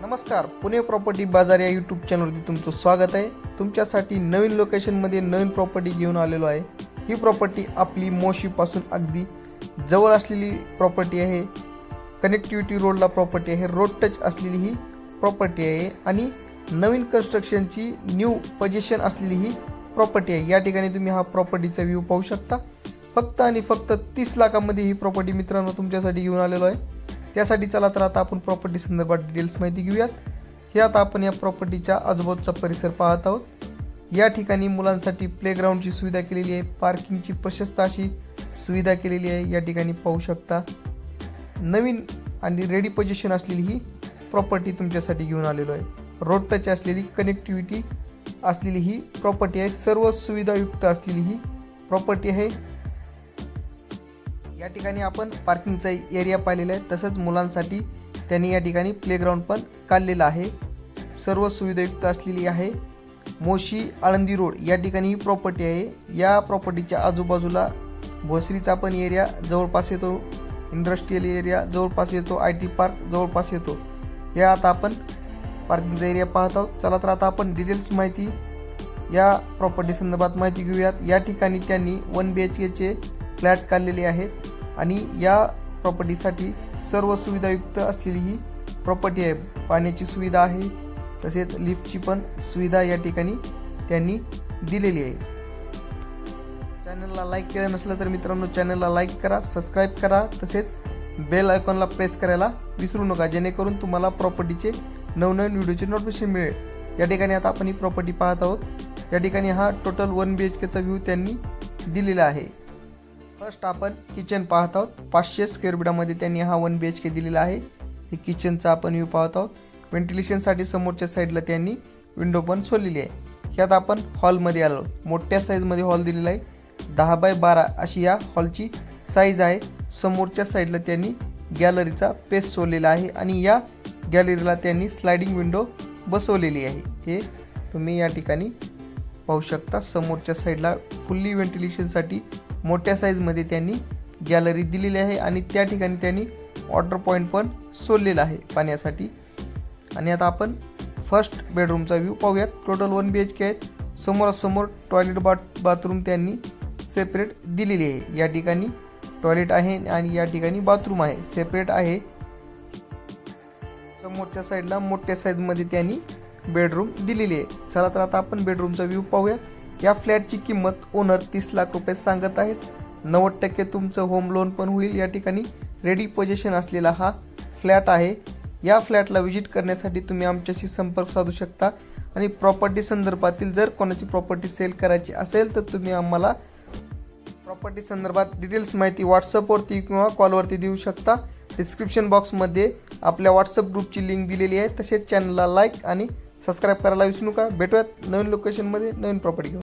नमस्कार पुणे प्रॉपर्टी बाजार या यूट्यूब चॅनलवरती तुमचं स्वागत आहे. तुमच्यासाठी नवीन लोकेशनमध्ये नवीन प्रॉपर्टी घेऊन आलेलो आहे. ही प्रॉपर्टी आपली मोशीपासून अगदी जवळ असलेली प्रॉपर्टी आहे. कनेक्टिव्हिटी रोडला प्रॉपर्टी आहे. रोड टच असलेली ही प्रॉपर्टी आहे. आणि नवीन कन्स्ट्रक्शनची न्यू पोजिशन असलेली ही प्रॉपर्टी आहे. या ठिकाणी तुम्ही हा प्रॉपर्टीचा व्ह्यू पाहू शकता. फक्त आणि फक्त तीस लाखामध्ये ही प्रॉपर्टी मित्रांनो तुमच्यासाठी घेऊन आलेलो आहे. त्यासाठी चला तर आता आपण प्रॉपर्टी संदर्भात डिटेल्स माहिती घेऊयात. हे आता आपण या प्रॉपर्टीच्या आजूबाजूचा परिसर पाहत आहोत. या ठिकाणी मुलांसाठी प्लेग्राऊंडची सुविधा केलेली आहे पार्किंगची प्रशस्त अशी सुविधा केलेली आहे. या ठिकाणी पाहू शकता नवीन आणि रेडी पोझिशन असलेली ही प्रॉपर्टी तुमच्यासाठी घेऊन आलेलो आहे. रोड टच असलेली कनेक्टिव्हिटी असलेली ही प्रॉपर्टी आहे. सर्व सुविधायुक्त असलेली ही प्रॉपर्टी आहे. या ठिकाणी आपण पार्किंगचा एरिया पाहिलेला आहे. तसंच मुलांसाठी त्यांनी या ठिकाणी प्लेग्राऊंड पण काढलेलं आहे. सर्व सुविधायुक्त असलेली आहे. मोशी आळंदी रोड या ठिकाणी ही प्रॉपर्टी आहे. या प्रॉपर्टीच्या आजूबाजूला भोसरीचा पण एरिया जवळपास येतो. इंडस्ट्रीयल एरिया जवळपास येतो. आय टी पार्क जवळपास येतो. या आता आपण पार्किंगचा एरिया पाहत आहोत. चला तर आता आपण डिटेल्स माहिती या प्रॉपर्टी संदर्भात माहिती घेऊयात. या ठिकाणी त्यांनी वन बी एच केचे फ्लॅट काढलेले आहेत. आणि या प्रॉपर्टीसाठी सर्व सुविधायुक्त असलेली ही प्रॉपर्टी आहे. पाण्याची सुविधा आहे तसेच लिफ्टची पण सुविधा या ठिकाणी त्यांनी दिलेली आहे. चॅनलला लाईक केलं नसलं तर मित्रांनो चॅनलला लाईक करा सबस्क्राईब करा तसेच बेल आयकॉनला प्रेस करायला विसरू नका. जेणेकरून तुम्हाला प्रॉपर्टीचे नवनवीन व्हिडिओचे नोटिफिकेशन मिळेल. या ठिकाणी आता आपण ही प्रॉपर्टी पाहत आहोत. या ठिकाणी हा टोटल वन बी एच केचा व्ह्यू त्यांनी दिलेला आहे. फर्स्ट आपण किचन पाहत आहोत. पाचशे स्क्वेअर फीटामध्ये त्यांनी हा वन बी एच के दिलेला आहे. हे किचनचा आपण व्ह्यू पाहत आहोत. व्हेंटिलेशनसाठी समोरच्या साईडला त्यांनी विंडो पण सोडलेली आहे. ह्यात आपण हॉलमध्ये आलो. मोठ्या साईजमध्ये हॉल दिलेला आहे. दहा बाय बारा अशी या हॉलची साईज आहे. समोरच्या साईडला त्यांनी गॅलरीचा पेस सोडलेला आहे आणि या गॅलरीला त्यांनी स्लायडिंग विंडो बसवलेली आहे. हे तुम्ही या ठिकाणी पाहू शकता. समोरच्या साईडला फुल्ली व्हेंटिलेशनसाठी मोठ्या साईजमध्ये त्यांनी गॅलरी दिलेली आहे आणि त्या ठिकाणी त्यांनी वॉटर पॉईंट पण सोडलेला आहे पाण्यासाठी. आणि आता आपण फर्स्ट बेडरूमचा व्ह्यू पाहूयात. Total one B H K आहेत. समोरासमोर टॉयलेट बाथ बाथरूम त्यांनी सेपरेट दिलेली आहे. या ठिकाणी टॉयलेट आहे आणि या ठिकाणी बाथरूम आहे. सेपरेट आहे. समोरच्या साईडला मोठ्या साईजमध्ये त्यांनी बेडरूम दिलेली आहे. चला तर आता आपण बेडरूमचा व्ह्यू पाहूयात. या फ्लॅटची किंमत ओनर तीस लाख रुपये सांगत आहेत. नव्वद टक्के तुमचं होम लोन पण होईल या ठिकाणी. रेडी पोझिशन असलेला हा फ्लॅट आहे. या फ्लॅटला व्हिजिट करण्यासाठी तुम्ही आमच्याशी संपर्क साधू शकता. आणि प्रॉपर्टी संदर्भातील जर कोणाची प्रॉपर्टी सेल करायची असेल तर तुम्ही आम्हाला प्रॉपर्टी संदर्भात डिटेल्स माहिती व्हॉट्सअपवरती किंवा कॉलवरती देऊ शकता. डिस्क्रिप्शन बॉक्समध्ये आपल्या व्हॉट्सअप ग्रुपची लिंक दिलेली आहे. तसेच चॅनलला लाईक आणि सबस्क्राईब करायला विसरू नका. भेटूयात नवीन लोकेशनमध्ये नवीन प्रॉपर्टी घेऊन.